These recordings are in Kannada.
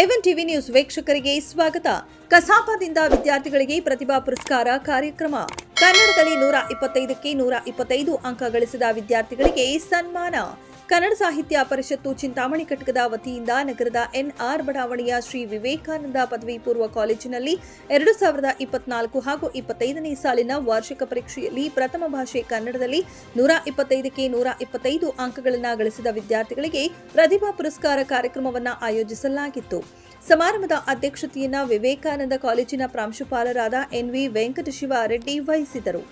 ಎವನ್ ಟಿವಿ ನ್ಯೂಸ್ ವೀಕ್ಷಕರಿಗೆ ಸ್ವಾಗತ. ಕಸಾಪದಿಂದ ವಿದ್ಯಾರ್ಥಿಗಳಿಗೆ ಪ್ರತಿಭಾ ಪುರಸ್ಕಾರ ಕಾರ್ಯಕ್ರಮ. ಕನ್ನಡದಲ್ಲಿ ನೂರ ಇಪ್ಪತ್ತೈದಕ್ಕೆ ನೂರ ಇಪ್ಪತ್ತೈದು ಅಂಕ ಗಳಿಸಿದ ವಿದ್ಯಾರ್ಥಿಗಳಿಗೆ ಸನ್ಮಾನ. ಕನ್ನಡ ಸಾಹಿತ್ಯ ಪರಿಷತ್ತು ಚಿಂತಾಮಣಿ ಘಟಕದ ವತಿಯಿಂದ ನಗರದ ಎನ್ಆರ್ ಬಡಾವಣೆಯ ಶ್ರೀ ವಿವೇಕಾನಂದ ಪದವಿ ಪೂರ್ವ ಕಾಲೇಜಿನಲ್ಲಿ ಎರಡು ಸಾವಿರದ ಇಪ್ಪತ್ನಾಲ್ಕು ಹಾಗೂ ಇಪ್ಪತ್ತೈದನೇ ಸಾಲಿನ ವಾರ್ಷಿಕ ಪರೀಕ್ಷೆಯಲ್ಲಿ ಪ್ರಥಮ ಭಾಷೆ ಕನ್ನಡದಲ್ಲಿ ನೂರ ಇಪ್ಪತ್ತೈದಕ್ಕೆ ನೂರ ಇಪ್ಪತ್ತೈದು ಅಂಕಗಳನ್ನು ಗಳಿಸಿದ ವಿದ್ಯಾರ್ಥಿಗಳಿಗೆ ಪ್ರತಿಭಾ ಪುರಸ್ಕಾರ ಕಾರ್ಯಕ್ರಮವನ್ನು ಆಯೋಜಿಸಲಾಗಿತ್ತು. ಸಮಾರಂಭದ ಅಧ್ಯಕ್ಷತೆಯನ್ನು ವಿವೇಕಾನಂದ ಕಾಲೇಜಿನ ಪ್ರಾಂಶುಪಾಲರಾದ ಎನ್ವಿ ವೆಂಕಟಶಿವ ರೆಡ್ಡಿ ವಹಿಸಿದರು.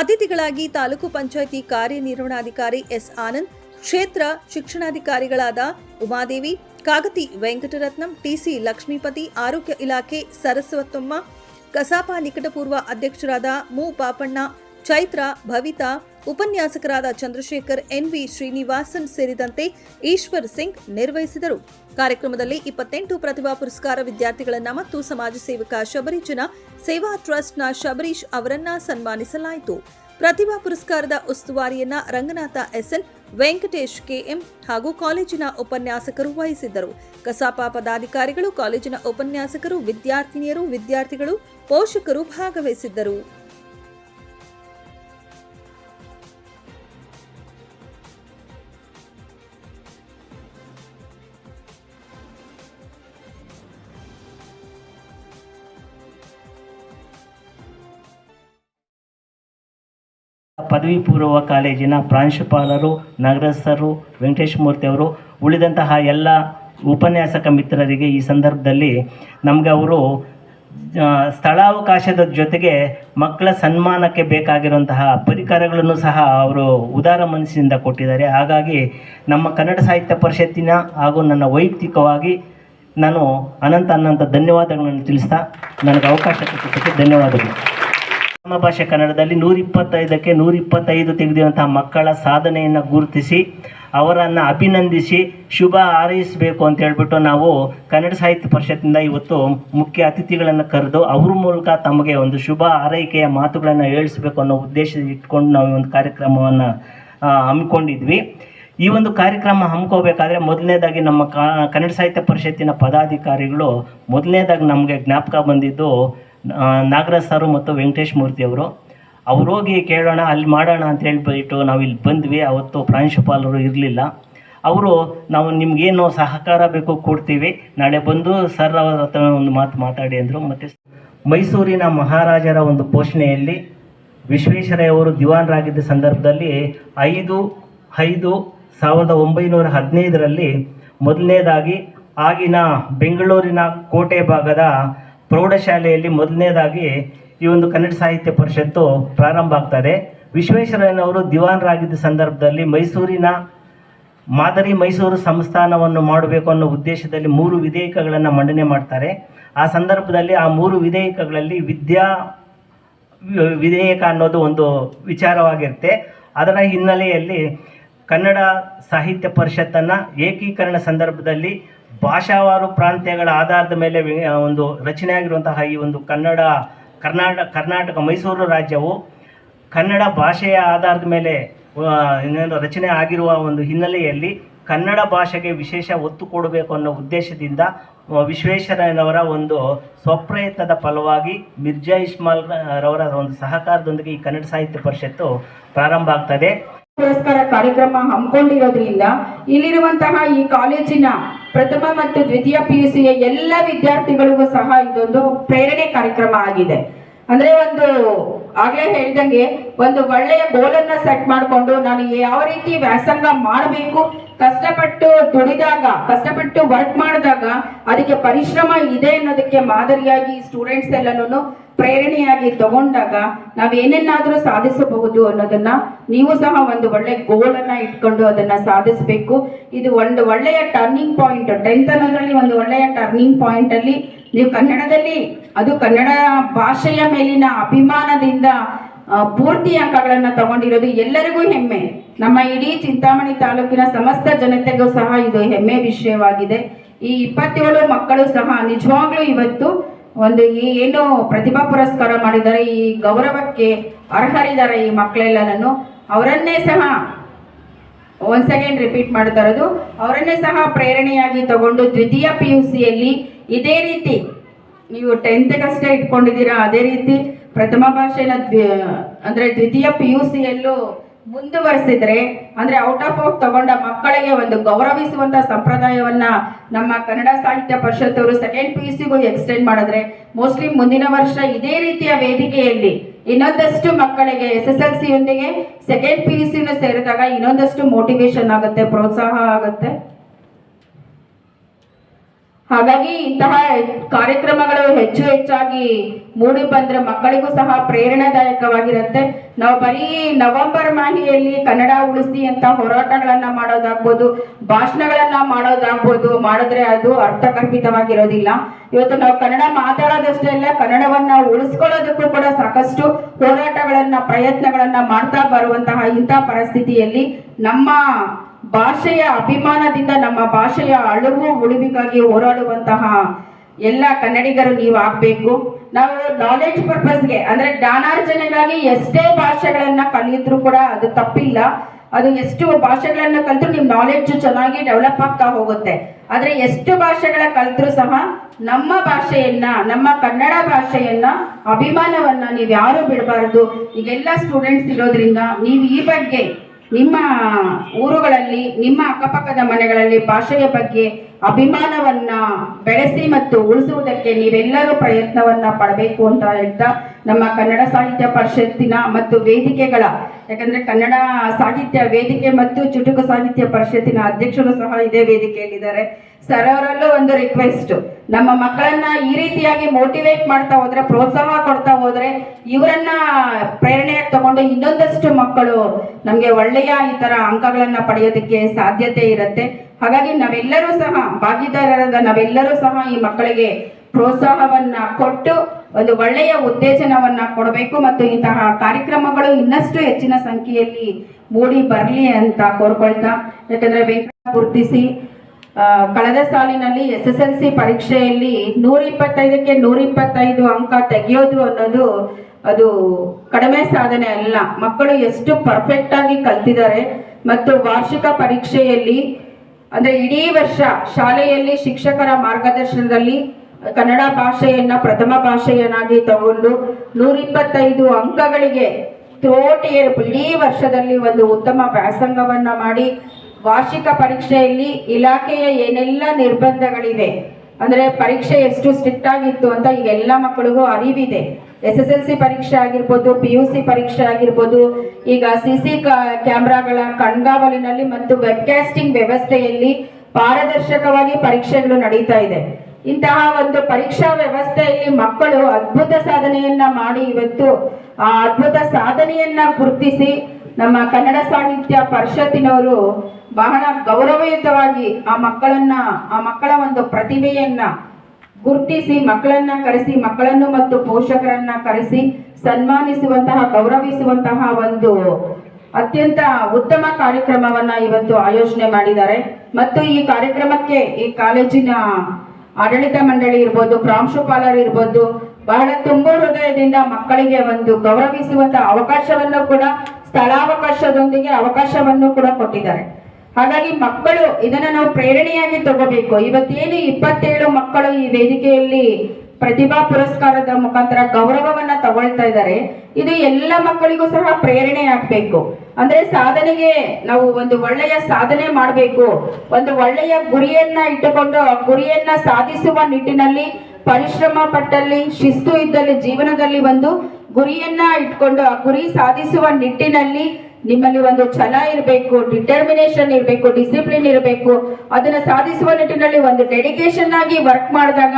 ಅತಿಥಿಗಳಾಗಿ ತಾಲೂಕು ಪಂಚಾಯಿತಿ ಕಾರ್ಯನಿರ್ವಹಣಾಧಿಕಾರಿ ಎಸ್ ಆನಂದ್ ಕ್ಷೇತ್ರ ಶಿಕ್ಷಣಾಧಿಕಾರಿಗಳಾದ ಉಮಾದೇವಿ, ಕಾಗತಿ ವೆಂಕಟರತ್ನಂ, ಟಿಸಿ ಲಕ್ಷ್ಮೀಪತಿ, ಆರೋಗ್ಯ ಇಲಾಖೆ ಸರಸ್ವತಮ್ಮ, ಕಸಾಪ ನಿಕಟಪೂರ್ವ ಅಧ್ಯಕ್ಷರಾದ ಮು. ಪಾಪಣ್ಣ, ಚೈತ್ರ, ಭವಿತಾ, ಉಪನ್ಯಾಸಕರಾದ ಚಂದ್ರಶೇಖರ್, ಎನ್ವಿ ಶ್ರೀನಿವಾಸನ್ ಸೇರಿದಂತೆ ಈಶ್ವರ್ ಸಿಂಗ್ ನಿರ್ವಹಿಸಿದರು. ಕಾರ್ಯಕ್ರಮದಲ್ಲಿ ಇಪ್ಪತ್ತೆಂಟು ಪ್ರತಿಭಾ ಪುರಸ್ಕಾರ ವಿದ್ಯಾರ್ಥಿಗಳನ್ನ ಮತ್ತು ಸಮಾಜ ಸೇವಕ ಶಬರೀಶನ ಸೇವಾ ಟ್ರಸ್ಟ್ನ ಶಬರೀಶ್ ಅವರನ್ನ ಸನ್ಮಾನಿಸಲಾಯಿತು. ಪ್ರತಿಭಾ ಪುರಸ್ಕಾರದ ಉಸ್ತುವಾರಿಯನ್ನ ರಂಗನಾಥ ಎಸ್ಎನ್ ವೆಂಕಟೇಶ್ ಕೆಎಂ ಹಾಗೂ ಕಾಲೇಜಿನ ಉಪನ್ಯಾಸಕರು ವಹಿಸಿದ್ದರು. ಕಸಾಪ ಪದಾಧಿಕಾರಿಗಳು ಕಾಲೇಜಿನ ಉಪನ್ಯಾಸಕರು ವಿದ್ಯಾರ್ಥಿನಿಯರು ವಿದ್ಯಾರ್ಥಿಗಳು ಪೋಷಕರು ಭಾಗವಹಿಸಿದ್ದರು. ಪದವಿ ಪೂರ್ವ ಕಾಲೇಜಿನ ಪ್ರಾಂಶುಪಾಲರು, ನಗರಸ್ಥರು ವೆಂಕಟೇಶ್ ಅವರು ಉಳಿದಂತಹ ಎಲ್ಲ ಉಪನ್ಯಾಸಕ ಮಿತ್ರರಿಗೆ ಈ ಸಂದರ್ಭದಲ್ಲಿ ನಮಗೆ ಅವರು ಸ್ಥಳಾವಕಾಶದ ಜೊತೆಗೆ ಮಕ್ಕಳ ಸನ್ಮಾನಕ್ಕೆ ಬೇಕಾಗಿರುವಂತಹ ಪರಿಕರಗಳನ್ನು ಸಹ ಅವರು ಉದಾರ ಮನಸ್ಸಿನಿಂದ ಕೊಟ್ಟಿದ್ದಾರೆ. ಹಾಗಾಗಿ ನಮ್ಮ ಕನ್ನಡ ಸಾಹಿತ್ಯ ಪರಿಷತ್ತಿನ ಹಾಗೂ ನನ್ನ ವೈಯಕ್ತಿಕವಾಗಿ ನಾನು ಅನಂತ ಅನಂತ ಧನ್ಯವಾದಗಳನ್ನು ತಿಳಿಸ್ತಾ ನನಗೆ ಅವಕಾಶ ಕೊಟ್ಟಿದ್ದಕ್ಕೆ ಧನ್ಯವಾದಗಳು. ನಮ್ಮ ಭಾಷೆ ಕನ್ನಡದಲ್ಲಿ ನೂರಿಪ್ಪತ್ತೈದಕ್ಕೆ ನೂರಿಪ್ಪತ್ತೈದು ತೆಗೆದಿರುವಂತಹ ಮಕ್ಕಳ ಸಾಧನೆಯನ್ನು ಗುರುತಿಸಿ, ಅವರನ್ನು ಅಭಿನಂದಿಸಿ, ಶುಭ ಹಾರೈಸಬೇಕು ಅಂತ ಹೇಳ್ಬಿಟ್ಟು ನಾವು ಕನ್ನಡ ಸಾಹಿತ್ಯ ಪರಿಷತ್ತಿಂದ ಇವತ್ತು ಮುಖ್ಯ ಅತಿಥಿಗಳನ್ನು ಕರೆದು ಅವ್ರ ಮೂಲಕ ತಮಗೆ ಒಂದು ಶುಭ ಹಾರೈಕೆಯ ಮಾತುಗಳನ್ನು ಹೇಳಿಸಬೇಕು ಅನ್ನೋ ಉದ್ದೇಶ ಇಟ್ಕೊಂಡು ನಾವು ಒಂದು ಕಾರ್ಯಕ್ರಮವನ್ನು ಹಮ್ಮಿಕೊಂಡಿದ್ವಿ. ಈ ಒಂದು ಕಾರ್ಯಕ್ರಮ ಹಮ್ಮಿಕೋಬೇಕಾದ್ರೆ ಮೊದಲನೇದಾಗಿ ನಮ್ಮ ಕನ್ನಡ ಸಾಹಿತ್ಯ ಪರಿಷತ್ತಿನ ಪದಾಧಿಕಾರಿಗಳು ಮೊದಲನೇದಾಗಿ ನಮಗೆ ಜ್ಞಾಪಕ ಬಂದಿದ್ದು ನಾಗರಾಜ್ ಸಾರು ಮತ್ತು ವೆಂಕಟೇಶ್ ಮೂರ್ತಿ ಅವರು, ಅವ್ರು ಹೋಗಿ ಕೇಳೋಣ, ಅಲ್ಲಿ ಮಾಡೋಣ ಅಂತ ಹೇಳ್ಬಿಟ್ಟು ನಾವು ಇಲ್ಲಿ ಬಂದ್ವಿ. ಅವತ್ತು ಪ್ರಾಂಶುಪಾಲರು ಇರಲಿಲ್ಲ. ಅವರು, ನಾವು ನಿಮಗೇನು ಸಹಕಾರ ಬೇಕು ಕೊಡ್ತೀವಿ. ನಾಳೆ ಬಂದು ಸರ್ ಅವರ ಹತ್ರ ಒಂದು ಮಾತು ಮಾತಾಡಿ ಅಂದರು. ಮತ್ತು ಮೈಸೂರಿನ ಮಹಾರಾಜರ ಒಂದು ಪೋಷಣೆಯಲ್ಲಿ ವಿಶ್ವೇಶ್ವರಯ್ಯವರು ದಿವಾನರಾಗಿದ್ದ ಸಂದರ್ಭದಲ್ಲಿ ಐದು ಐದು ಸಾವಿರದ ಒಂಬೈನೂರ ಹದಿನೈದರಲ್ಲಿ ಮೊದಲನೇದಾಗಿ ಆಗಿನ ಬೆಂಗಳೂರಿನ ಕೋಟೆ ಭಾಗದ ಪ್ರೌಢಶಾಲೆಯಲ್ಲಿ ಮೊದಲನೇದಾಗಿ ಈ ಒಂದು ಕನ್ನಡ ಸಾಹಿತ್ಯ ಪರಿಷತ್ತು ಪ್ರಾರಂಭ ಆಗ್ತದೆ. ವಿಶ್ವೇಶ್ವರಯ್ಯನವರು ದಿವಾನರಾಗಿದ್ದ ಸಂದರ್ಭದಲ್ಲಿ ಮೈಸೂರಿನ ಮಾದರಿ ಮೈಸೂರು ಸಂಸ್ಥಾನವನ್ನು ಮಾಡಬೇಕು ಅನ್ನೋ ಉದ್ದೇಶದಲ್ಲಿ ಮೂರು ವಿಧೇಯಕಗಳನ್ನು ಮಂಡನೆ ಮಾಡ್ತಾರೆ. ಆ ಸಂದರ್ಭದಲ್ಲಿ ಆ ಮೂರು ವಿಧೇಯಕಗಳಲ್ಲಿ ವಿದ್ಯಾ ವಿಧೇಯಕ ಅನ್ನೋದು ಒಂದು ವಿಚಾರವಾಗಿರುತ್ತೆ. ಅದರ ಹಿನ್ನೆಲೆಯಲ್ಲಿ ಕನ್ನಡ ಸಾಹಿತ್ಯ ಪರಿಷತ್ತನ್ನು ಏಕೀಕರಣ ಸಂದರ್ಭದಲ್ಲಿ ಭಾಷಾವಾರು ಪ್ರಾಂತ್ಯಗಳ ಆಧಾರದ ಮೇಲೆ ಒಂದು ಒಂದು ರಚನೆಯಾಗಿರುವಂತಹ ಈ ಒಂದು ಕನ್ನಡ ಕರ್ನಾಟಕ ಕರ್ನಾಟಕ, ಮೈಸೂರು ರಾಜ್ಯವು ಕನ್ನಡ ಭಾಷೆಯ ಆಧಾರದ ಮೇಲೆ ರಚನೆ ಆಗಿರುವ ಒಂದು ಹಿನ್ನೆಲೆಯಲ್ಲಿ ಕನ್ನಡ ಭಾಷೆಗೆ ವಿಶೇಷ ಒತ್ತು ಕೊಡಬೇಕು ಅನ್ನೋ ಉದ್ದೇಶದಿಂದ ವಿಶ್ವೇಶ್ವರಯ್ಯನವರ ಒಂದು ಸ್ವಪ್ರಯತ್ನದ ಫಲವಾಗಿ ಮಿರ್ಜಾ ಇಸ್ಮಾಲ್ ರವರ ಒಂದು ಸಹಕಾರದೊಂದಿಗೆ ಈ ಕನ್ನಡ ಸಾಹಿತ್ಯ ಪರಿಷತ್ತು ಪ್ರಾರಂಭ ಆಗ್ತದೆ. ಕಾರ್ಯಕ್ರಮ ಹಮ್ಮಿಕೊಂಡಿರೋದ್ರಿಂದ ಇಲ್ಲಿರುವಂತಹ ಈ ಕಾಲೇಜಿನ ಪ್ರಥಮ ಮತ್ತು ದ್ವಿತೀಯ ಪಿ ಯು ಸಿಯ ಎಲ್ಲ ವಿದ್ಯಾರ್ಥಿಗಳಿಗೂ ಸಹ ಇದೊಂದು ಪ್ರೇರಣೆ ಕಾರ್ಯಕ್ರಮ ಆಗಿದೆ. ಅಂದ್ರೆ ಒಂದು, ಆಗ್ಲೇ ಹೇಳ್ದಂಗೆ ಒಂದು ಒಳ್ಳೆಯ ಗೋಲನ್ನ ಸೆಟ್ ಮಾಡಿಕೊಂಡು ನಾನು ಯಾವ ರೀತಿ ವ್ಯಾಸಂಗ ಮಾಡಬೇಕು, ಕಷ್ಟಪಟ್ಟು ದುಡಿದಾಗ, ಕಷ್ಟಪಟ್ಟು ವರ್ಕ್ ಮಾಡಿದಾಗ ಅದಕ್ಕೆ ಪರಿಶ್ರಮ ಇದೆ ಅನ್ನೋದಕ್ಕೆ ಮಾದರಿಯಾಗಿ ಸ್ಟೂಡೆಂಟ್ಸ್ ಎಲ್ಲನೂ ಪ್ರೇರಣೆಯಾಗಿ ತಗೊಂಡಾಗ ನಾವ್ ಏನನ್ನಾದ್ರೂ ಸಾಧಿಸಬಹುದು ಅನ್ನೋದನ್ನ ನೀವು ಸಹ ಒಂದು ಒಳ್ಳೆ ಗೋಲ್ ಇಟ್ಕೊಂಡು ಅದನ್ನ ಸಾಧಿಸಬೇಕು. ಇದು ಒಂದು ಒಳ್ಳೆಯ ಟರ್ನಿಂಗ್ ಪಾಯಿಂಟ್ ಟೆಂತ್ ಅನ್ನೋದ್ರಲ್ಲಿ ಒಂದು ಒಳ್ಳೆಯ ಟರ್ನಿಂಗ್ ಪಾಯಿಂಟ್ ಅಲ್ಲಿ ನೀವು ಕನ್ನಡದಲ್ಲಿ, ಅದು ಕನ್ನಡ ಭಾಷೆಯ ಮೇಲಿನ ಅಭಿಮಾನದಿಂದ ಪೂರ್ತಿ ಅಂಕಗಳನ್ನ ತಗೊಂಡಿರೋದು ಎಲ್ಲರಿಗೂ ಹೆಮ್ಮೆ. ನಮ್ಮ ಇಡೀ ಚಿಂತಾಮಣಿ ತಾಲೂಕಿನ ಸಮಸ್ತ ಜನತೆಗೂ ಸಹ ಇದು ಹೆಮ್ಮೆ ವಿಷಯವಾಗಿದೆ. ಈ ಇಪ್ಪತ್ತೇಳು ಮಕ್ಕಳು ಸಹ ನಿಜವಾಗ್ಲೂ ಇವತ್ತು ಒಂದು ಏನು ಪ್ರತಿಭಾ ಪುರಸ್ಕಾರ ಮಾಡಿದ್ದಾರೆ, ಈ ಗೌರವಕ್ಕೆ ಅರ್ಹರಿದ್ದಾರೆ ಈ ಮಕ್ಕಳೆಲ್ಲನನ್ನು ಅವರನ್ನೇ ಸಹ ಒನ್ ಸೆಕೆಂಡ್ ರಿಪೀಟ್ ಮಾಡ್ತಾ ಇರೋದು. ಅವರನ್ನೇ ಸಹ ಪ್ರೇರಣೆಯಾಗಿ ತಗೊಂಡು ದ್ವಿತೀಯ ಪಿ ಯು ಸಿಯಲ್ಲಿ ಇದೇ ರೀತಿ ನೀವು ಟೆಂತ್ಗಷ್ಟೇ ಇಟ್ಕೊಂಡಿದ್ದೀರಾ, ಅದೇ ರೀತಿ ಪ್ರಥಮ ಭಾಷೆನ ದ್ವಿ- ಅಂದ್ರೆ ದ್ವಿತೀಯ ಪಿ ಯು ಸಿಯಲ್ಲೂ ಮುಂದುವರಿಸಿದ್ರೆ, ಅಂದ್ರೆ ಔಟ್ ಆಫ್ ಔಟ್ ತಗೊಂಡ ಮಕ್ಕಳಿಗೆ ಒಂದು ಗೌರವಿಸುವಂತ ಸಂಪ್ರದಾಯವನ್ನ ನಮ್ಮ ಕನ್ನಡ ಸಾಹಿತ್ಯ ಪರಿಷತ್ ಅವರು ಸೆಕೆಂಡ್ ಪಿ ಯು ಸಿಗೂ ಎಕ್ಸ್ಟೆಂಡ್ ಮಾಡಿದ್ರೆ ಮೋಸ್ಟ್ಲಿ ಮುಂದಿನ ವರ್ಷ ಇದೇ ರೀತಿಯ ವೇದಿಕೆಯಲ್ಲಿ ಇನ್ನೊಂದಷ್ಟು ಮಕ್ಕಳಿಗೆ ಎಸ್ ಎಸ್ ಎಲ್ ಸಿಯೊಂದಿಗೆ ಸೆಕೆಂಡ್ ಪಿ ಯು ಸಿನೂ ಸೇರಿದಾಗ ಇನ್ನೊಂದಷ್ಟು ಮೋಟಿವೇಶನ್ ಆಗುತ್ತೆ, ಪ್ರೋತ್ಸಾಹ ಆಗುತ್ತೆ. ಹಾಗಾಗಿ ಇಂತಹ ಕಾರ್ಯಕ್ರಮಗಳು ಹೆಚ್ಚು ಹೆಚ್ಚಾಗಿ ಮೂಡಿ ಬಂದ್ರೆ ಮಕ್ಕಳಿಗೂ ಸಹ ಪ್ರೇರಣಾದಾಯಕವಾಗಿರುತ್ತೆ. ನಾವು ಬರೀ ನವೆಂಬರ್ ಮಾಹಿಯಲ್ಲಿ ಕನ್ನಡ ಉಳಿಸಿ ಅಂತ ಹೋರಾಟಗಳನ್ನ ಮಾಡೋದಾಗ್ಬೋದು, ಭಾಷಣಗಳನ್ನ ಮಾಡೋದಾಗ್ಬೋದು, ಮಾಡಿದ್ರೆ ಅದು ಅರ್ಥಕಲ್ಪಿತವಾಗಿರೋದಿಲ್ಲ. ಇವತ್ತು ನಾವು ಕನ್ನಡ ಮಾತಾಡೋದಷ್ಟೇ ಅಲ್ಲ ಕನ್ನಡವನ್ನ ಉಳಿಸ್ಕೊಳ್ಳೋದಕ್ಕೂ ಕೂಡ ಸಾಕಷ್ಟು ಹೋರಾಟಗಳನ್ನ, ಪ್ರಯತ್ನಗಳನ್ನ ಮಾಡ್ತಾ ಬರುವಂತಹ ಇಂಥ ಪರಿಸ್ಥಿತಿಯಲ್ಲಿ ನಮ್ಮ ಭಾಷೆಯ ಅಭಿಮಾನದಿಂದ, ನಮ್ಮ ಭಾಷೆಯ ಅಳುವು ಉಳಿವಿಗಾಗಿ ಹೋರಾಡುವಂತಹ ಎಲ್ಲ ಕನ್ನಡಿಗರು ನೀವು ಆಗ್ಬೇಕು. ನಾವು ನಾಲೆಡ್ಜ್ ಪರ್ಪಸ್ಗೆ ಅಂದ್ರೆ ಜ್ಞಾನಾರ್ಜನೆಗಾಗಿ ಎಷ್ಟೇ ಭಾಷೆಗಳನ್ನ ಕಲಿಯಿದ್ರು ಕೂಡ ಅದು ತಪ್ಪಿಲ್ಲ. ಅದು ಎಷ್ಟು ಭಾಷೆಗಳನ್ನ ಕಲಿತ್ರು ನಿಮ್ ನಾಲೆಡ್ಜ್ ಚೆನ್ನಾಗಿ ಡೆವಲಪ್ ಆಗ್ತಾ ಹೋಗುತ್ತೆ. ಆದ್ರೆ ಎಷ್ಟು ಭಾಷೆಗಳ ಕಲಿತ್ರು ಸಹ ನಮ್ಮ ಭಾಷೆಯನ್ನ, ನಮ್ಮ ಕನ್ನಡ ಭಾಷೆಯನ್ನ, ಅಭಿಮಾನವನ್ನ ನೀವು ಯಾರು ಬಿಡಬಾರ್ದು. ಈಗೆಲ್ಲ ಸ್ಟೂಡೆಂಟ್ಸ್ ಇರೋದ್ರಿಂದ ನೀವು ಈ ಬಗ್ಗೆ ನಿಮ್ಮ ಊರುಗಳಲ್ಲಿ, ನಿಮ್ಮ ಅಕ್ಕಪಕ್ಕದ ಮನೆಗಳಲ್ಲಿ ಭಾಷೆಯ ಬಗ್ಗೆ ಅಭಿಮಾನವನ್ನ ಬೆಳೆಸಿ ಮತ್ತು ಉಳಿಸುವುದಕ್ಕೆ ನೀವೆಲ್ಲರೂ ಪ್ರಯತ್ನವನ್ನ ಪಡಬೇಕು ಅಂತ ಹೇಳ್ತಾ ನಮ್ಮ ಕನ್ನಡ ಸಾಹಿತ್ಯ ಪರಿಷತ್ತಿನ ಮತ್ತು ವೇದಿಕೆಗಳ ಯಾಕಂದ್ರೆ ಕನ್ನಡ ಸಾಹಿತ್ಯ ವೇದಿಕೆ ಮತ್ತು ಚುಟುಕು ಸಾಹಿತ್ಯ ಪರಿಷತ್ತಿನ ಅಧ್ಯಕ್ಷರು ಸಹ ಇದೇ ವೇದಿಕೆಯಲ್ಲಿದ್ದಾರೆ. ಸರ್ ಅವರಲ್ಲೂ ಒಂದು ರಿಕ್ವೆಸ್ಟ್ ನಮ್ಮ ಮಕ್ಕಳನ್ನ ಈ ರೀತಿಯಾಗಿ ಮೋಟಿವೇಟ್ ಮಾಡ್ತಾ ಹೋದ್ರೆ, ಪ್ರೋತ್ಸಾಹ ಕೊಡ್ತಾ ಹೋದ್ರೆ, ಇವರನ್ನ ಪ್ರೇರಣೆಯಾಗಿ ತಗೊಂಡು ಇನ್ನೊಂದಷ್ಟು ಮಕ್ಕಳು ನಮ್ಗೆ ಒಳ್ಳೆಯ ಈ ತರ ಅಂಕಗಳನ್ನ ಪಡೆಯೋದಕ್ಕೆ ಸಾಧ್ಯತೆ ಇರುತ್ತೆ. ಹಾಗಾಗಿ ನಾವೆಲ್ಲರೂ ಸಹ, ಭಾಗಿದಾರರಾದ ನಾವೆಲ್ಲರೂ ಸಹ ಈ ಮಕ್ಕಳಿಗೆ ಪ್ರೋತ್ಸಾಹವನ್ನ ಕೊಟ್ಟು ಒಂದು ಒಳ್ಳೆಯ ಉತ್ತೇಜನವನ್ನ ಕೊಡಬೇಕು ಮತ್ತು ಇಂತಹ ಕಾರ್ಯಕ್ರಮಗಳು ಇನ್ನಷ್ಟು ಹೆಚ್ಚಿನ ಸಂಖ್ಯೆಯಲ್ಲಿ ಮೂಡಿ ಬರಲಿ ಅಂತ ಕೋರ್ಕೊಳ್ತಾ, ಯಾಕಂದ್ರೆ ವೆಂಕಟ ಗುರುತಿಸಿ ಕಳೆದ ಸಾಲಿನಲ್ಲಿ ಎಸ್ ಎಸ್ ಎಲ್ ಸಿ ಪರೀಕ್ಷೆಯಲ್ಲಿ ನೂರ ಇಪ್ಪತ್ತೈದಕ್ಕೆ ನೂರ ಇಪ್ಪತ್ತೈದು ಅಂಕ ತೆಗೆಯೋದು ಅನ್ನೋದು ಅದು ಕಡಿಮೆ ಸಾಧನೆ ಅಲ್ಲ. ಮಕ್ಕಳು ಎಷ್ಟು ಪರ್ಫೆಕ್ಟ್ ಆಗಿ ಕಲ್ತಿದ್ದಾರೆ. ಮತ್ತು ವಾರ್ಷಿಕ ಪರೀಕ್ಷೆಯಲ್ಲಿ, ಅಂದ್ರೆ ಇಡೀ ವರ್ಷ ಶಾಲೆಯಲ್ಲಿ ಶಿಕ್ಷಕರ ಮಾರ್ಗದರ್ಶನದಲ್ಲಿ ಕನ್ನಡ ಭಾಷೆಯನ್ನ, ಪ್ರಥಮ ಭಾಷೆಯನ್ನಾಗಿ ತಗೊಂಡು ನೂರಿಪ್ಪತ್ತೈದು ಅಂಕಗಳಿಗೆ ಥ್ರೋಟ್ ಇಡೀ ವರ್ಷದಲ್ಲಿ ಒಂದು ಉತ್ತಮ ವ್ಯಾಸಂಗವನ್ನ ಮಾಡಿ ವಾರ್ಷಿಕ ಪರೀಕ್ಷೆಯಲ್ಲಿ ಇಲಾಖೆಯ ಏನೆಲ್ಲ ನಿರ್ಬಂಧಗಳಿವೆ, ಅಂದ್ರೆ ಪರೀಕ್ಷೆ ಎಷ್ಟು ಸ್ಟ್ರಿಕ್ಟ್ ಆಗಿತ್ತು ಅಂತ ಈಗ ಎಲ್ಲ ಮಕ್ಕಳಿಗೂ ಅರಿವಿದೆ. ಎಸ್ ಎಸ್ ಎಲ್ ಸಿ ಪರೀಕ್ಷೆ ಆಗಿರ್ಬೋದು, ಪಿ ಯು ಸಿ ಪರೀಕ್ಷೆ ಆಗಿರ್ಬೋದು, ಈಗ ಸಿ ಸಿ ಕ್ಯಾಮ್ರಾಗಳ ಕಣ್ಗಾವಲಿನಲ್ಲಿ ಮತ್ತು ವೆಬ್ಕಾಸ್ಟಿಂಗ್ ವ್ಯವಸ್ಥೆಯಲ್ಲಿ ಪಾರದರ್ಶಕವಾಗಿ ಪರೀಕ್ಷೆಗಳು ನಡೀತಾ ಇದೆ. ಇಂತಹ ಒಂದು ಪರೀಕ್ಷಾ ವ್ಯವಸ್ಥೆಯಲ್ಲಿ ಮಕ್ಕಳು ಅದ್ಭುತ ಸಾಧನೆಯನ್ನ ಮಾಡಿ ಇವತ್ತು ಆ ಅದ್ಭುತ ಸಾಧನೆಯನ್ನ ಗುರುತಿಸಿ ನಮ್ಮ ಕನ್ನಡ ಸಾಹಿತ್ಯ ಪರಿಷತ್ತಿನವರು ಬಹಳ ಗೌರವಯುತವಾಗಿ ಆ ಮಕ್ಕಳನ್ನ, ಆ ಮಕ್ಕಳ ಒಂದು ಪ್ರತಿಭೆಯನ್ನ ಗುರುತಿಸಿ, ಮಕ್ಕಳನ್ನ ಕರೆಸಿ, ಮಕ್ಕಳನ್ನು ಮತ್ತು ಪೋಷಕರನ್ನ ಕರೆಸಿ ಸನ್ಮಾನಿಸುವಂತಹ, ಗೌರವಿಸುವಂತಹ ಒಂದು ಅತ್ಯಂತ ಉತ್ತಮ ಕಾರ್ಯಕ್ರಮವನ್ನ ಇವತ್ತು ಆಯೋಜನೆ ಮಾಡಿದ್ದಾರೆ. ಮತ್ತು ಈ ಕಾರ್ಯಕ್ರಮಕ್ಕೆ ಈ ಕಾಲೇಜಿನ ಆಡಳಿತ ಮಂಡಳಿ ಇರ್ಬೋದು, ಪ್ರಾಂಶುಪಾಲರು ಇರ್ಬೋದು, ಬಹಳ ತುಂಬ ಹೃದಯದಿಂದ ಮಕ್ಕಳಿಗೆ ಒಂದು ಗೌರವಿಸುವಂತ ಅವಕಾಶವನ್ನು ಕೂಡ, ಸ್ಥಳಾವಕಾಶದೊಂದಿಗೆ ಅವಕಾಶವನ್ನು ಕೂಡ ಕೊಟ್ಟಿದ್ದಾರೆ. ಹಾಗಾಗಿ ಮಕ್ಕಳು ಇದನ್ನ ನಾವು ಪ್ರೇರಣೆಯಾಗಿ ತಗೋಬೇಕು. ಇವತ್ತೇನು ಇಪ್ಪತ್ತೇಳು ಮಕ್ಕಳು ಈ ವೇದಿಕೆಯಲ್ಲಿ ಪ್ರತಿಭಾ ಪುರಸ್ಕಾರದ ಮುಖಾಂತರ ಗೌರವವನ್ನ ತಗೊಳ್ತಾ ಇದ್ದಾರೆ. ಇದು ಎಲ್ಲ ಮಕ್ಕಳಿಗೂ ಸಹ ಪ್ರೇರಣೆ ಆಗ್ಬೇಕು. ಅಂದ್ರೆ ಸಾಧನೆಗೆ ನಾವು ಒಂದು ಒಳ್ಳೆಯ ಸಾಧನೆ ಮಾಡಬೇಕು. ಒಂದು ಒಳ್ಳೆಯ ಗುರಿಯನ್ನ ಇಟ್ಟುಕೊಂಡು ಆ ಗುರಿಯನ್ನ ಸಾಧಿಸುವ ನಿಟ್ಟಿನಲ್ಲಿ, ಪರಿಶ್ರಮ ಪಟ್ಟಲ್ಲಿ, ಶಿಸ್ತು ಇದ್ದಲ್ಲಿ, ಜೀವನದಲ್ಲಿ ಒಂದು ಗುರಿಯನ್ನ ಇಟ್ಕೊಂಡು ಆ ಗುರಿ ಸಾಧಿಸುವ ನಿಟ್ಟಿನಲ್ಲಿ ನಿಮ್ಮಲ್ಲಿ ಒಂದು ಛಲ ಇರಬೇಕು ಡಿಟರ್ಮಿನೇಷನ್ ಇರಬೇಕು ಡಿಸಿಪ್ಲಿನ್ ಇರಬೇಕು, ಅದನ್ನ ಸಾಧಿಸುವ ನಿಟ್ಟಿನಲ್ಲಿ ಒಂದು ಡೆಡಿಕೇಶನ್ ಆಗಿ ವರ್ಕ್ ಮಾಡಿದಾಗ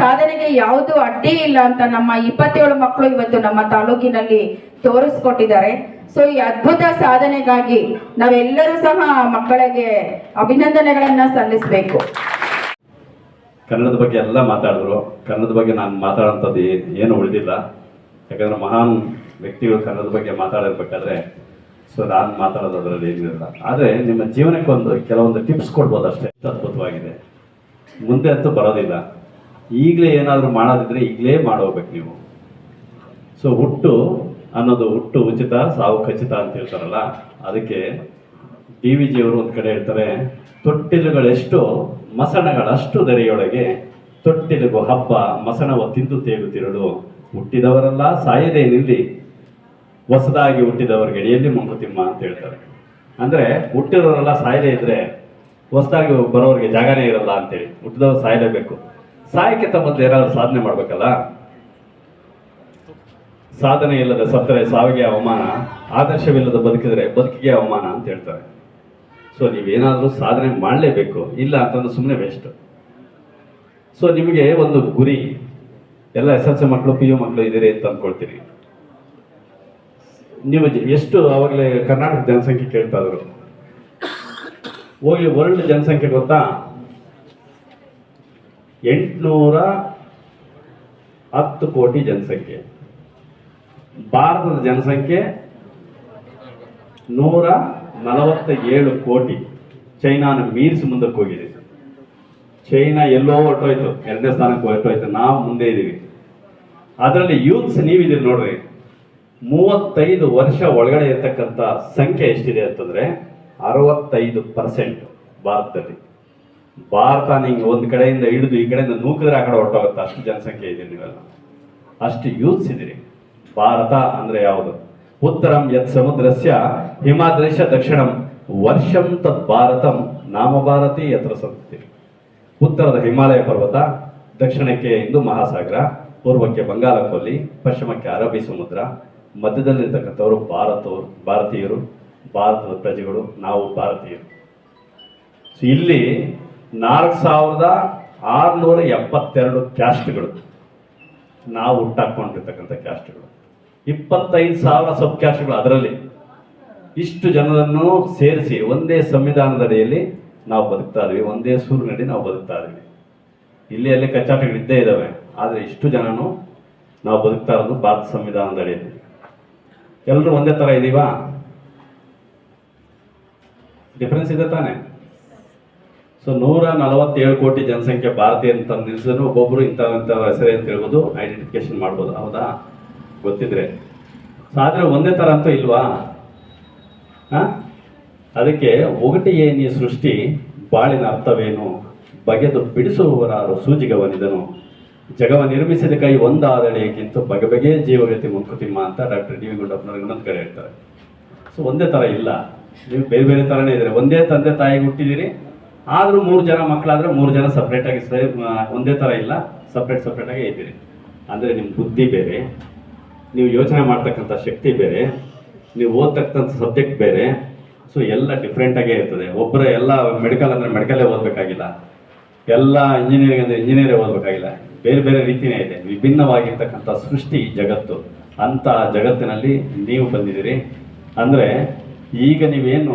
ಸಾಧನೆಗೆ ಯಾವುದು ಅಡ್ಡಿ ಇಲ್ಲ ಅಂತ ನಮ್ಮ ಇಪ್ಪತ್ತೇಳು ಮಕ್ಕಳು ಇವತ್ತು ನಮ್ಮ ತಾಲೂಕಿನಲ್ಲಿ ತೋರಿಸ್ಕೊಟ್ಟಿದ್ದಾರೆ. ಸೊ ಈ ಅದ್ಭುತ ಸಾಧನೆಗಾಗಿ ನಾವೆಲ್ಲರೂ ಸಹ ಮಕ್ಕಳಿಗೆ ಅಭಿನಂದನೆಗಳನ್ನ ಸಲ್ಲಿಸಬೇಕು. ಕನ್ನಡದ ಬಗ್ಗೆ ಎಲ್ಲ ಮಾತಾಡಿದ್ರು. ಕನ್ನಡದ ಬಗ್ಗೆ ನಾನು ಮಾತಾಡೋಂಥದ್ದು ಏನು ಉಳಿದಿಲ್ಲ. ಯಾಕಂದ್ರೆ ಮಹಾನ್ ವ್ಯಕ್ತಿಗಳು ಕನ್ನಡದ ಬಗ್ಗೆ ಮಾತಾಡಿರ್ಬೇಕಾದ್ರೆ ಸೊ ನಾನು ಮಾತಾಡೋದು ಅದರಲ್ಲಿ ಆದರೆ ನಿಮ್ಮ ಜೀವನಕ್ಕೊಂದು ಕೆಲವೊಂದು ಟಿಪ್ಸ್ ಕೊಡ್ಬೋದು ಅಷ್ಟೇ. ಅದ್ಭುತವಾಗಿದೆ. ಮುಂದೆ ಅಂತೂ ಬರೋದಿಲ್ಲ. ಈಗಲೇ ಏನಾದರೂ ಮಾಡೋದಿದ್ರೆ ಈಗಲೇ ಮಾಡೋಗ್ಬೇಕು ನೀವು. ಸೊ ಹುಟ್ಟು ಅನ್ನೋದು ಹುಟ್ಟು ಉಚಿತ, ಸಾವು ಖಚಿತ ಅಂತ ಹೇಳ್ತಾರಲ್ಲ, ಅದಕ್ಕೆ ಡಿ ವಿ ಜಿಯವರು ಒಂದು ಕಡೆ ಹೇಳ್ತಾರೆ, ತೊಟ್ಟಿಲುಗಳೆಷ್ಟು ಮಸಣಗಳಷ್ಟು ದರೆಯೊಳಗೆ ತೊಟ್ಟಿಲುಗು ಹಬ್ಬ ಮಸಣವ ತಿಂದು ತೇಗುತ್ತಿರಲು ಹುಟ್ಟಿದವರೆಲ್ಲ, ಸಾಯದೇ ನಿಲ್ಲಿ. ಹೊಸದಾಗಿ ಹುಟ್ಟಿದವರಿಗೆ ಗಡಿಯಲ್ಲಿ ಮಂಕುತಿಮ್ಮ ಅಂತ ಹೇಳ್ತಾರೆ. ಅಂದ್ರೆ ಹುಟ್ಟಿದವರೆಲ್ಲ ಸಾಯದೇ ಇದ್ರೆ ಹೊಸದಾಗಿ ಬರೋರಿಗೆ ಜಾಗನೇ ಇರಲ್ಲ ಅಂತೇಳಿ. ಹುಟ್ಟಿದವರು ಸಾಯಲೇಬೇಕು. ಸಾಯಕ್ಕಿಂತ ಮೊದಲು ಏನಾದ್ರು ಸಾಧನೆ ಮಾಡಬೇಕಲ್ಲ? ಸಾಧನೆ ಇಲ್ಲದ ಸತ್ತರೆ ಸಾವಿಗೆ ಅವಮಾನ, ಆದರ್ಶವಿಲ್ಲದ ಬದುಕಿದ್ರೆ ಬದುಕಿಗೆ ಅವಮಾನ ಅಂತ ಹೇಳ್ತಾರೆ. ಸೊ ನೀವೇನಾದರೂ ಸಾಧನೆ ಮಾಡಲೇಬೇಕು. ಇಲ್ಲ ಅಂತಂದ್ರೆ ಸುಮ್ಮನೆ ವೇಸ್ಟ್ ಸೊ ನಿಮಗೆ ಒಂದು ಗುರಿ, ಎಲ್ಲ ಎಸ್ ಎಲ್ ಸಿ ಮಕ್ಕಳು, ಪಿ ಯು ಮಕ್ಕಳು ಇದ್ದೀರಿ ಅಂತ ಅಂದ್ಕೊಳ್ತೀನಿ ನೀವು ಎಷ್ಟು ಅವಾಗಲೇ ಕರ್ನಾಟಕ ಜನಸಂಖ್ಯೆ ಕೇಳ್ತಾ ಇದ್ರು? ಹೋಗಿ ವರ್ಲ್ಡ್ ಜನಸಂಖ್ಯೆ ಗೊತ್ತಾ? ಎಂಟುನೂರ ಹತ್ತು ಕೋಟಿ ಜನಸಂಖ್ಯೆ. ಭಾರತದ ಜನಸಂಖ್ಯೆ ನೂರ ನಲವತ್ತ ಏಳು ಕೋಟಿ. ಚೈನಾನ ಮೀರಿಸಿ ಮುಂದಕ್ಕೆ ಹೋಗಿದೆ. ಚೈನಾ ಎಲ್ಲೋ ಹೊರಟೋಯ್ತು, ಎರಡನೇ ಸ್ಥಾನಕ್ಕೆ ಹೊರಟೋಯ್ತು, ನಾವು ಮುಂದೆ ಇದ್ದೀವಿ ಅದರಲ್ಲಿ ಯೂತ್ಸ್ ನೀವಿದ್ದೀರಿ ನೋಡ್ರಿ. ಮೂವತ್ತೈದು ವರ್ಷ ಒಳಗಡೆ ಇರತಕ್ಕಂಥ ಸಂಖ್ಯೆ ಎಷ್ಟಿದೆ ಅಂತಂದ್ರೆ ಅರವತ್ತೈದು ಪರ್ಸೆಂಟ್ ಭಾರತದಲ್ಲಿ. ಭಾರತ ನಿಂಗೆ ಒಂದು ಕಡೆಯಿಂದ ಹಿಡಿದು ಈ ಕಡೆಯಿಂದ ನೂಕಿದ್ರೆ ಆ ಕಡೆ ಹೊರಟೋಗುತ್ತೆ. ಅಷ್ಟು ಜನಸಂಖ್ಯೆ ಇದೆ ನೀವೆಲ್ಲ. ಅಷ್ಟು ಯೂತ್ಸ್ ಇದ್ದೀರಿ ಭಾರತ ಅಂದ್ರೆ ಯಾವುದು? ಉತ್ತರಂ ಯತ್ ಸಮುದ್ರಸ್ಯ ಹಿಮಾದ್ರೇಶ ದಕ್ಷಿಣಂ ವರ್ಷಂ ತತ್ ಭಾರತಂ ನಾಮ ಭಾರತಿ ಯತ್ರ ಸಂಸ್ಕೃತಿ ಉತ್ತರದ ಹಿಮಾಲಯ ಪರ್ವತ, ದಕ್ಷಿಣಕ್ಕೆ ಹಿಂದೂ ಮಹಾಸಾಗರ, ಪೂರ್ವಕ್ಕೆ ಬಂಗಾಳ ಕೊಲ್ಲಿ ಪಶ್ಚಿಮಕ್ಕೆ ಅರಬ್ಬಿ ಸಮುದ್ರ ಮಧ್ಯದಲ್ಲಿರ್ತಕ್ಕಂಥವರು ಭಾರತವರು, ಭಾರತೀಯರು, ಭಾರತದ ಪ್ರಜೆಗಳು, ನಾವು ಭಾರತೀಯರು. ಸೊ ಇಲ್ಲಿ ನಾಲ್ಕು ಸಾವಿರದ ಆರುನೂರ ಎಪ್ಪತ್ತೆರಡು ಕ್ಯಾಸ್ಟ್ಗಳು ನಾವು ಹುಟ್ಟಾಕೊಂಡಿರ್ತಕ್ಕಂಥ ಕ್ಯಾಸ್ಟ್ಗಳು. ಇಪ್ಪತ್ತೈದು ಸಾವಿರ ಸಬ್ ಕ್ಯಾಸ್ಟ್ಗಳು ಅದರಲ್ಲಿ. ಇಷ್ಟು ಜನರನ್ನು ಸೇರಿಸಿ ಒಂದೇ ಸಂವಿಧಾನದಡಿಯಲ್ಲಿ ನಾವು ಬದುಕ್ತಾ ಇದೀವಿ ಒಂದೇ ಸೂರಿನಡಿ ನಾವು ಬದುಕ್ತಾ ಇದೀವಿ ಇಲ್ಲಿ ಅಲ್ಲಿ ಕಚ್ಚಾಟಗಳು ಇದ್ದೇ ಇದ್ದಾವೆ, ಆದರೆ ಇಷ್ಟು ಜನನು ನಾವು ಬದುಕ್ತಾ ಇರೋದು ಭಾರತ ಸಂವಿಧಾನದ ಅಡಿಯಲ್ಲಿ. ಎಲ್ಲರೂ ಒಂದೇ ಥರ ಇದೀವಾ? ಡಿಫ್ರೆನ್ಸ್ ಇದೆ ತಾನೆ? ಸೊ ನೂರ ನಲವತ್ತೇಳು ಕೋಟಿ ಜನಸಂಖ್ಯೆ ಭಾರತೀಯ ಅಂತ ನಿಲ್ಸಿದ್ರು. ಒಬ್ಬೊಬ್ರು ಇಂಥ ಹೆಸರೇ ಅಂತ ಹೇಳ್ಬೋದು ಐಡೆಂಟಿಫಿಕೇಶನ್ ಮಾಡ್ಬೋದು. ಹೌದಾ? ಗೊತ್ತಿದ್ರೆ. ಸೊ ಆದರೆ ಒಂದೇ ತರ ಅಂತೂ ಇಲ್ವಾ? ಹಾಂ? ಅದಕ್ಕೆ ಒಗಟಿಯೇ ನೀ ಸೃಷ್ಟಿ, ಬಾಳಿನ ಅರ್ಥವೇನು? ಬಗೆದು ಬಿಡಿಸುವವರಾರು ಸೂಜಿಗವನಿದನು ಜಗವ ನಿರ್ಮಿಸಿದ ಕೈ ಒಂದಾದಳೆಗಿಂತ ಬಗೆ ಬಗೆಯ ಜೀವಗತಿ ಮಂಕುತಿಮ್ಮ ಅಂತ ಡಾಕ್ಟರ್ ಡಿ ವಿ ಗುಂಡಪ್ಪನವ್ರಿಗೆ ಇನ್ನೊಂದು ಕಡೆ ಹೇಳ್ತಾರೆ. ಸೊ ಒಂದೇ ಥರ ಇಲ್ಲ. ನೀವು ಬೇರೆ ಬೇರೆ ಥರನೇ ಇದ್ದೀರಿ. ಒಂದೇ ತಂದೆ ತಾಯಿಗೆ ಹುಟ್ಟಿದ್ದೀರಿ. ಆದರೂ ಮೂರು ಜನ ಮಕ್ಕಳಾದರೆ ಮೂರು ಜನ ಸಪ್ರೇಟಾಗಿ ಒಂದೇ ಥರ ಇಲ್ಲ. ಸಪ್ರೇಟ್ ಸಪ್ರೇಟಾಗಿ ಇದ್ದೀರಿ. ಅಂದರೆ ನಿಮ್ಮ ಬುದ್ಧಿ ಬೇರೆ. ನೀವು ಯೋಚನೆ ಮಾಡ್ತಕ್ಕಂಥ ಶಕ್ತಿ ಬೇರೆ. ನೀವು ಓದ್ತಕ್ಕಂಥ ಸಬ್ಜೆಕ್ಟ್ ಬೇರೆ. ಸೊ ಎಲ್ಲ ಡಿಫ್ರೆಂಟಾಗೇ ಇರ್ತದೆ. ಒಬ್ಬರ ಎಲ್ಲ ಮೆಡಿಕಲ್ ಅಂದರೆ ಮೆಡಿಕಲೇ ಓದಬೇಕಾಗಿಲ್ಲ. ಎಲ್ಲ ಇಂಜಿನಿಯರಿಂಗ್ ಅಂದರೆ ಇಂಜಿನಿಯರೇ ಓದಬೇಕಾಗಿಲ್ಲ. ಬೇರೆ ಬೇರೆ ರೀತಿಯೇ ಇದೆ. ವಿಭಿನ್ನವಾಗಿರ್ತಕ್ಕಂಥ ಸೃಷ್ಟಿ ಜಗತ್ತು. ಅಂಥ ಜಗತ್ತಿನಲ್ಲಿ ನೀವು ಬಂದಿದ್ದೀರಿ. ಅಂದರೆ ಈಗ ನೀವೇನು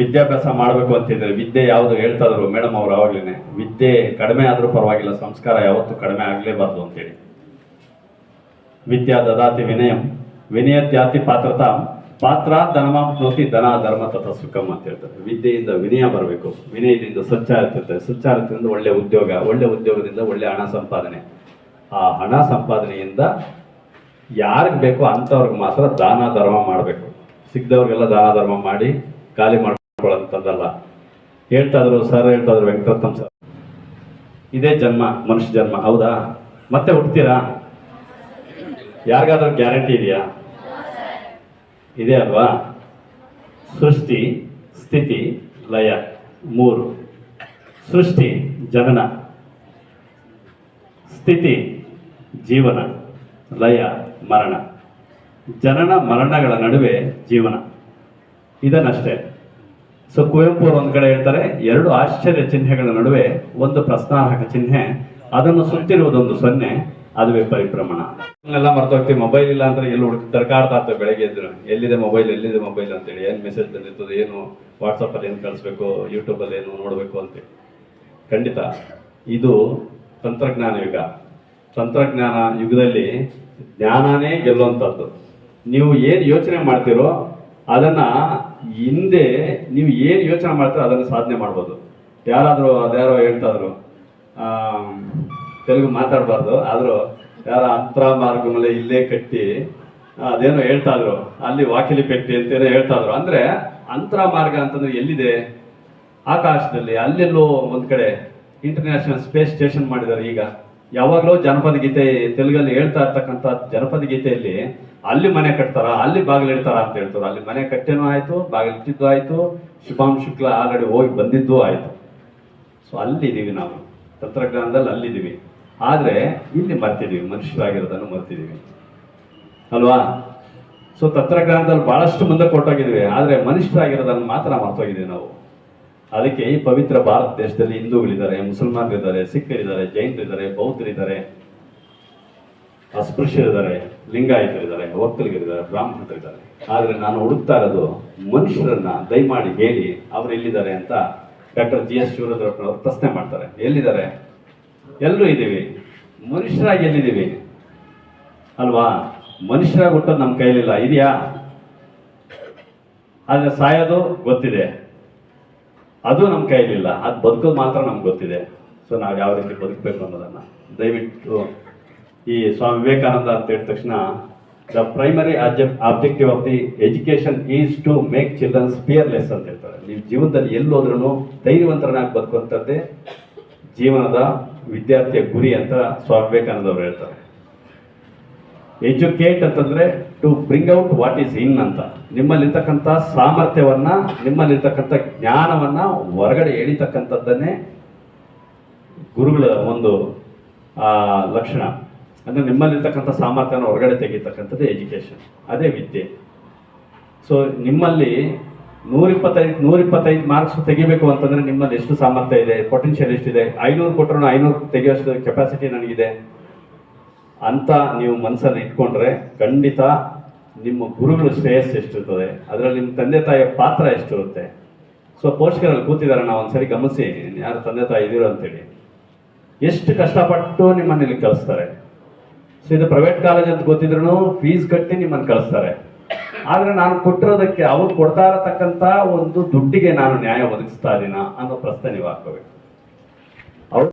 ವಿದ್ಯಾಭ್ಯಾಸ ಮಾಡಬೇಕು ಅಂತಿದ್ರೆ ವಿದ್ಯೆ ಯಾವುದು ಹೇಳ್ತಾ ಇದ್ರು? ಮೇಡಮ್ ಅವರು ಆವಾಗಲೇ ವಿದ್ಯೆ ಕಡಿಮೆ ಆದರೂ ಪರವಾಗಿಲ್ಲ, ಸಂಸ್ಕಾರ ಯಾವತ್ತೂ ಕಡಿಮೆ ಆಗಲೇಬಾರ್ದು ಅಂತೇಳಿ ವಿದ್ಯಾ ದದಾತಿ ವಿನಯಂ. ವಿನಯತ್ಯಾತಿ ಪಾತ್ರತಾ. ಪಾತ್ರ ಧನಮಾಪ್ನೋತಿ ಧನ, ಧರ್ಮ ತಥ ಸುಖಮ್ಮ ಅಂತ ಹೇಳ್ತಾರೆ. ವಿದ್ಯೆಯಿಂದ ವಿನಯ ಬರಬೇಕು. ವಿನಯದಿಂದ ಸ್ವಚ್ಛಾರತೆ ಸ್ವಚ್ಛಾರತೆಯಿಂದ ಒಳ್ಳೆ ಉದ್ಯೋಗ, ಒಳ್ಳೆ ಉದ್ಯೋಗದಿಂದ ಒಳ್ಳೆ ಹಣ ಸಂಪಾದನೆ. ಆ ಹಣ ಸಂಪಾದನೆಯಿಂದ ಯಾರಿಗೆ ಬೇಕೋ ಅಂಥವ್ರಿಗೆ ಮಾತ್ರ ದಾನ, ಧರ್ಮ ಮಾಡಬೇಕು. ಸಿಗ್ದವ್ರಿಗೆಲ್ಲ ದಾನ, ಧರ್ಮ ಮಾಡಿ ಖಾಲಿ ಮಾಡ್ಕೊಳ್ಳೋಂಥದ್ದಲ್ಲ ಹೇಳ್ತಾ ಇದ್ರು ಸರ್, ಹೇಳ್ತಾ ಇದ್ರು ವೆಂಕಟರತ್ನಂ ಸರ್. ಇದೇ ಜನ್ಮ, ಮನುಷ್ಯ ಜನ್ಮ, ಹೌದಾ? ಮತ್ತೆ ಹುಡ್ತೀರಾ ಯಾರಿಗಾದ್ರೂ ಗ್ಯಾರಂಟಿ ಇದೆಯಾ? ಇದೆ ಅಲ್ವಾ? ಸೃಷ್ಟಿ, ಸ್ಥಿತಿ, ಲಯ, ಮೂರು. ಸೃಷ್ಟಿ, ಜನನ. ಸ್ಥಿತಿ, ಜೀವನ. ಲಯ, ಮರಣ. ಜನನ, ಮರಣಗಳ ನಡುವೆ ಜೀವನ. ಇದನ್ನಷ್ಟೇ. ಸೊ, ಕುವೆಂಪು ಒಂದ್ ಕಡೆ ಹೇಳ್ತಾರೆ, ಎರಡು ಆಶ್ಚರ್ಯ ಚಿಹ್ನೆಗಳ ನಡುವೆ ಒಂದು ಪ್ರಶ್ನಾರ್ಹಕ ಚಿಹ್ನೆ, ಅದನ್ನು ಸುತ್ತಿರುವುದೊಂದು ಸೊನ್ನೆ ಅದುವೇ ಪರಿಭ್ರಮಣ. ಎಲ್ಲ ಮರ್ತೋಗ್ತೀವಿ ಮೊಬೈಲ್ ಇಲ್ಲ ಅಂದ್ರೆ ಎಲ್ಲಿ ಹುಡುಕಿ ಇರ್ತವೆ ಬೆಳಗ್ಗೆ ಎದ್ರು ಎಲ್ಲಿದೆ ಮೊಬೈಲ್ ಎಲ್ಲಿದೆ ಮೊಬೈಲ್ ಅಂತೇಳಿ. ಏನ್ ಮೆಸೇಜ್ ಬಂದಿರ್ತದೆ ಏನು ವಾಟ್ಸಪ್ ಅಲ್ಲಿ ಏನು ಕಳಿಸ್ಬೇಕು ಯೂಟ್ಯೂಬ್ ಅಲ್ಲಿ ಏನು ನೋಡ್ಬೇಕು ಅಂತೇಳಿ. ಖಂಡಿತ. ಇದು ತಂತ್ರಜ್ಞಾನ ಯುಗ. ತಂತ್ರಜ್ಞಾನ ಯುಗದಲ್ಲಿ ಜ್ಞಾನನೇ ಗೆಲ್ಲುವಂಥದ್ದು ನೀವು ಏನು ಯೋಚನೆ ಮಾಡ್ತೀರೋ ಅದನ್ನ ಹಿಂದೆ ನೀವು ಏನು ಯೋಚನೆ ಮಾಡ್ತೀರೋ ಅದನ್ನು ಸಾಧನೆ ಮಾಡ್ಬೋದು. ಯಾರಾದರೂ ಅದ್ಯಾರೋ ಹೇಳ್ತಾ ಇದ್ರು. ಆಮ್, ತೆಲುಗು ಮಾತಾಡಬಾರ್ದು. ಆದರೂ ಯಾರ ಅಂತರ ಮಾರ್ಗಮಲೆ ಇಲ್ಲೇ ಕಟ್ಟಿ ಅದೇನೋ ಹೇಳ್ತಾ ಇದ್ರು. ಅಲ್ಲಿ ವಾಕಿಲಿ ಪೆಟ್ಟಿ ಅಂತೇನೋ ಹೇಳ್ತಾ ಇದ್ರು. ಅಂದ್ರೆ ಅಂತರ ಮಾರ್ಗ ಅಂತಂದ್ರೆ ಎಲ್ಲಿದೆ? ಆಕಾಶದಲ್ಲಿ. ಅಲ್ಲೆಲ್ಲೋ ಒಂದು ಕಡೆ ಇಂಟರ್ನ್ಯಾಷನಲ್ ಸ್ಪೇಸ್ ಸ್ಟೇಷನ್ ಮಾಡಿದ್ದಾರೆ ಈಗ. ಯಾವಾಗಲೂ ಜನಪದ ಗೀತೆ ತೆಲುಗಲ್ಲಿ ಹೇಳ್ತಾ ಇರ್ತಕ್ಕಂಥ ಜನಪದ ಗೀತೆಯಲ್ಲಿ ಅಲ್ಲಿ ಮನೆ ಕಟ್ತಾರ? ಅಲ್ಲಿ ಬಾಗಿಲು ಇಡ್ತಾರ ಅಂತ ಹೇಳ್ತಾರೆ. ಅಲ್ಲಿ ಮನೆ ಕಟ್ಟೇನೂ ಆಯ್ತು ಬಾಗಿಲಿಟ್ಟಿದ್ದು ಆಯಿತು ಶುಭಾಂ ಶುಕ್ಲ ಆಲ್ರೆಡಿ ಹೋಗಿ ಬಂದಿದ್ದು ಆಯಿತು. ಸೊ ಅಲ್ಲಿದ್ದೀವಿ ನಾವು. ತಂತ್ರಜ್ಞಾನದಲ್ಲಿ ಅಲ್ಲಿದ್ದೀವಿ. ಆದ್ರೆ ಇಲ್ಲಿ ಮರ್ತಿದ್ದೀವಿ ಮನುಷ್ಯರಾಗಿರೋದನ್ನು ಮರ್ತಿದ್ದೀವಿ ಅಲ್ವಾ? ಸೊ ತಂತ್ರಜ್ಞಾನದಲ್ಲಿ ಬಹಳಷ್ಟು ಮುಂದೆ ಕೊಟ್ಟೋಗಿದ್ದೀವಿ ಆದರೆ ಮನುಷ್ಯರಾಗಿರೋದನ್ನು ಮಾತ್ರ ಮರ್ತೋಗಿದ್ದೀವಿ ನಾವು. ಅದಕ್ಕೆ ಈ ಪವಿತ್ರ ಭಾರತ ದೇಶದಲ್ಲಿ ಹಿಂದೂಗಳಿದ್ದಾರೆ, ಮುಸಲ್ಮಾನರಿದ್ದಾರೆ, ಸಿಖ್ಖರಿದ್ದಾರೆ, ಜೈನರಿದ್ದಾರೆ, ಬೌದ್ಧರಿದ್ದಾರೆ, ಅಸ್ಪೃಶ್ಯರಿದ್ದಾರೆ, ಲಿಂಗಾಯತರಿದ್ದಾರೆ, ಒಕ್ಕಲಿಗರಿದ್ದಾರೆ, ಬ್ರಾಹ್ಮಣರಿದ್ದಾರೆ. ಆದರೆ ನಾನು ಹುಡುಕ್ತಾ ಇರೋದು, ಮನುಷ್ಯರನ್ನ ದಯಮಾಡಿ ಹೇಳಿ, ಅವರು ಎಲ್ಲಿದ್ದಾರೆ ಅಂತ ಡಾಕ್ಟರ್ ಜಿ ಎಸ್ ಅವರು ಪ್ರಶ್ನೆ ಮಾಡ್ತಾರೆ. ಎಲ್ಲಿದ್ದಾರೆ? ಎಲ್ಲರೂ ಇದ್ದೀವಿ. ಮನುಷ್ಯರಾಗಿ ಎಲ್ಲಿದ್ದೀವಿ? ಅಲ್ವಾ? ಮನುಷ್ಯರಾಗಿ ಹುಟ್ಟೋದು ನಮ್ಮ ಕೈಲಿಲ್ಲ ಇದೆಯಾ? ಆದರೆ ಸಾಯೋದು ಗೊತ್ತಿದೆ. ಅದು ನಮ್ಮ ಕೈಲಿಲ್ಲ ಅದು ಬದುಕೋದು ಮಾತ್ರ ನಮ್ಗೆ ಗೊತ್ತಿದೆ. ಸೊ ನಾವು ಯಾವ ರೀತಿ ಬದುಕಬೇಕು ಅನ್ನೋದನ್ನು. ದಯವಿಟ್ಟು ಈ ಸ್ವಾಮಿ ವಿವೇಕಾನಂದ ಅಂತ ಹೇಳಿದ ತಕ್ಷಣ the primary objective of the education is to make childrens fearless ಅಂತ ಹೇಳ್ತಾರೆ. ನೀವು ಜೀವನದಲ್ಲಿ ಎಲ್ಲೋದ್ರೂ ಧೈರ್ಯವಂತರನ್ನಾಗಿ ಬದುಕುವಂಥದ್ದೇ ಜೀವನದ ವಿದ್ಯಾರ್ಥಿಯ ಗುರಿ ಅಂತ ಸ್ವಾಮಿ ವಿವೇಕಾನಂದವರು ಹೇಳ್ತಾರೆ. ಎಜುಕೇಟ್ ಅಂತಂದ್ರೆ to bring out what is in ಅಂತ. ನಿಮ್ಮಲ್ಲಿರ್ತಕ್ಕಂಥ ಸಾಮರ್ಥ್ಯವನ್ನ, ನಿಮ್ಮಲ್ಲಿರ್ತಕ್ಕಂಥ ಜ್ಞಾನವನ್ನ ಹೊರಗಡೆ ಎಳಿತಕ್ಕಂಥದ್ದನ್ನೇ ಗುರುಗಳ ಒಂದು ಲಕ್ಷಣ. ಅಂದ್ರೆ ನಿಮ್ಮಲ್ಲಿರ್ತಕ್ಕಂಥ ಸಾಮರ್ಥ್ಯನ ಹೊರಗಡೆ ತೆಗಿತಕ್ಕಂಥದ್ದು ಎಜುಕೇಶನ್ ಅದೇ ವಿದ್ಯೆ. ಸೊ ನಿಮ್ಮಲ್ಲಿ ನೂರಿಪ್ಪತ್ತೈದು ನೂರಿಪ್ಪತ್ತೈದು ಮಾರ್ಕ್ಸ್ ತೆಗಿಬೇಕು ಅಂತಂದ್ರೆ ನಿಮ್ಮಲ್ಲಿ ಎಷ್ಟು ಸಾಮರ್ಥ್ಯ ಇದೆ? ಪೊಟೆನ್ಷಿಯಲ್ ಎಷ್ಟಿದೆ? ಐನೂರು ಕೊಟ್ಟರು ಐನೂರು ತೆಗೆಯೋಷ್ಟು ಕೆಪಾಸಿಟಿ ನನಗಿದೆ. ಅಂತ ನೀವು ಮನಸ್ಸಲ್ಲಿ ಇಟ್ಕೊಂಡ್ರೆ ಖಂಡಿತ ನಿಮ್ಮ ಗುರುಗಳ ಶ್ರೇಯಸ್ ಎಷ್ಟಿರ್ತದೆ? ಅದರಲ್ಲಿ ನಿಮ್ಮ ತಂದೆ ತಾಯಿಯ ಪಾತ್ರ ಎಷ್ಟಿರುತ್ತೆ? ಸೊ ಪೋಷಕರಲ್ಲಿ ಕೂತಿದ್ದಾರೆ ನಾವು ಒಂದ್ಸರಿ ಗಮನಿಸಿ, ಯಾರು ತಂದೆ ತಾಯಿ ಇದೀರೋ ಅಂತೇಳಿ. ಎಷ್ಟು ಕಷ್ಟಪಟ್ಟು ನಿಮ್ಮನ್ನ ಇಲ್ಲಿ ಕಳಿಸ್ತಾರೆ ಸೊ ಇದು ಪ್ರೈವೇಟ್ ಕಾಲೇಜ್ ಅಂತ ಗೊತ್ತಿದ್ರು ಫೀಸ್ ಕಟ್ಟಿ ನಿಮ್ಮನ್ನು ಕಳಿಸ್ತಾರೆ. ಆದ್ರೆ ನಾನು ಕೊಟ್ಟಿರೋದಕ್ಕೆ ಅವ್ರು ಕೊಡ್ತಾ ಇರತಕ್ಕಂತ ಒಂದು ದುಡ್ಡಿಗೆ ನಾನು ನ್ಯಾಯ ಒದಗಿಸ್ತಾ ಇದೀನ ಅನ್ನೋ ಪ್ರಶ್ನೆ ನೀವು ಹಾಕೋಬೇಕು